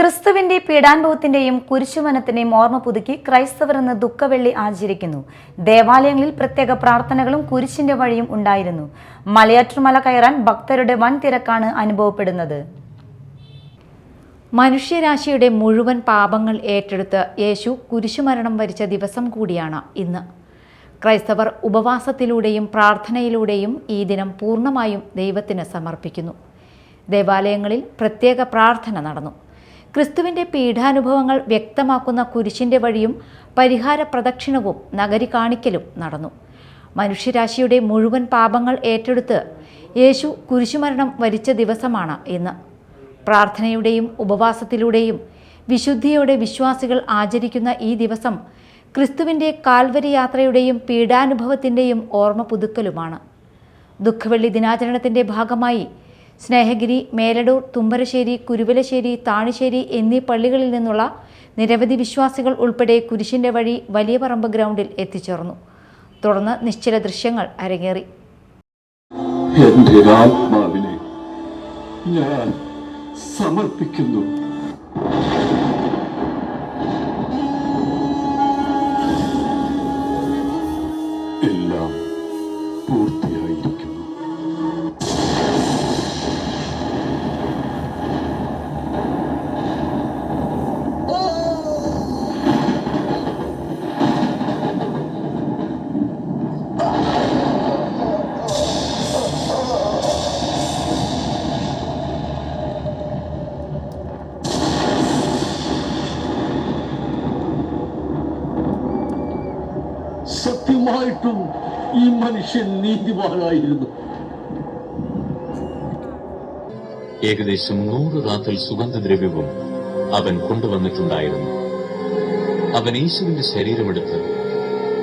ക്രിസ്തുവിന്റെ പീഡാനുഭവത്തിന്റെയും കുരിശുമനത്തിന്റെയും ഓർമ്മ പുതുക്കി ക്രൈസ്തവർ ഇന്ന് ദുഃഖവെള്ളി ആചരിക്കുന്നു. ദേവാലയങ്ങളിൽ പ്രത്യേക പ്രാർത്ഥനകളും കുരിശിന്റെ വഴിയും ഉണ്ടായിരുന്നു. മലയാറ്റുമല കയറാൻ ഭക്തരുടെ വൻ തിരക്കാണ് അനുഭവപ്പെടുന്നത്. മനുഷ്യരാശിയുടെ മുഴുവൻ പാപങ്ങൾ ഏറ്റെടുത്ത് യേശു കുരിശുമരണം വരിച്ച ദിവസം കൂടിയാണ് ഇന്ന്. ക്രൈസ്തവർ ഉപവാസത്തിലൂടെയും പ്രാർത്ഥനയിലൂടെയും ഈ ദിനം പൂർണമായും ദൈവത്തിന് സമർപ്പിക്കുന്നു. ദേവാലയങ്ങളിൽ പ്രത്യേക പ്രാർത്ഥന നടന്നു. ക്രിസ്തുവിന്റെ പീഠാനുഭവങ്ങൾ വ്യക്തമാക്കുന്ന കുരിശിന്റെ വഴിയും പരിഹാര പ്രദക്ഷിണവും നഗരി കാണിക്കലും നടന്നു. മനുഷ്യരാശിയുടെ മുഴുവൻ പാപങ്ങൾ ഏറ്റെടുത്ത് യേശു കുരിശുമരണം വരിച്ച ദിവസമാണ് ഇന്ന്. പ്രാർത്ഥനയുടെയും ഉപവാസത്തിലൂടെയും വിശുദ്ധിയോടെ വിശ്വാസികൾ ആചരിക്കുന്ന ഈ ദിവസം ക്രിസ്തുവിന്റെ കാൽവരി യാത്രയുടെയും പീഡാനുഭവത്തിന്റെയും ഓർമ്മ പുതുക്കലുമാണ്. ദുഃഖവെള്ളി ദിനാചരണത്തിന്റെ ഭാഗമായി സ്നേഹഗിരി മേലടൂർ തുമ്പരശ്ശേരി കുരുവലശ്ശേരി താണിശ്ശേരി എന്നീ പള്ളികളിൽ നിന്നുള്ള നിരവധി വിശ്വാസികൾ ഉൾപ്പെടെ കുരിശിന്റെ വഴി വലിയ പറമ്പ് ഗ്രൗണ്ടിൽ എത്തിച്ചേർന്നു. തുടർന്ന് നിശ്ചല ദൃശ്യങ്ങൾ അരങ്ങേറി. ഞാൻ സമർപ്പിക്കുന്നു. എല്ലാം പൂർത്തിയായിരിക്കുന്നു. സത്യമായിട്ടും ഈ മനുഷ്യൻ നീതിമാനായിരുന്നു. ഏകദേശം നൂറ് റാത്തൽ സുഗന്ധദ്രവ്യവും അവൻ കൊണ്ടുവന്നിട്ടുണ്ടായിരുന്നു. അവൻ യേശുവിന്റെ ശരീരമെടുത്ത്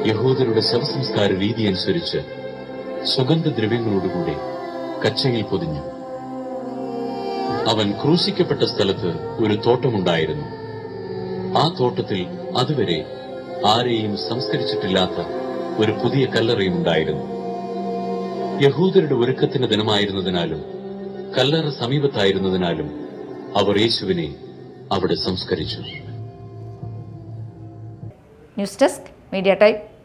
യഹൂദരുടെ ശവസംസ്കാര രീതി അനുസരിച്ച് സുഗന്ധദ്രവ്യങ്ങളോടുകൂടി കച്ചയിൽ പൊതിഞ്ഞു. അവൻ ക്രൂശിക്കപ്പെട്ട സ്ഥലത്ത് ഒരു തോട്ടമുണ്ടായിരുന്നു. ആ തോട്ടത്തിൽ അതുവരെ ആരെയും സംസ്കരിച്ചിട്ടില്ലാത്ത ഒരു പുതിയ കല്ലറയും ഉണ്ടായിരുന്നു. യഹൂദരുടെ ഒരുക്കത്തിന് ദിനമായിരുന്നതിനാലും കല്ലറ സമീപത്തായിരുന്നതിനാലും അവർ യേശുവിനെ അവിടെ സംസ്കരിച്ചു. News desk media type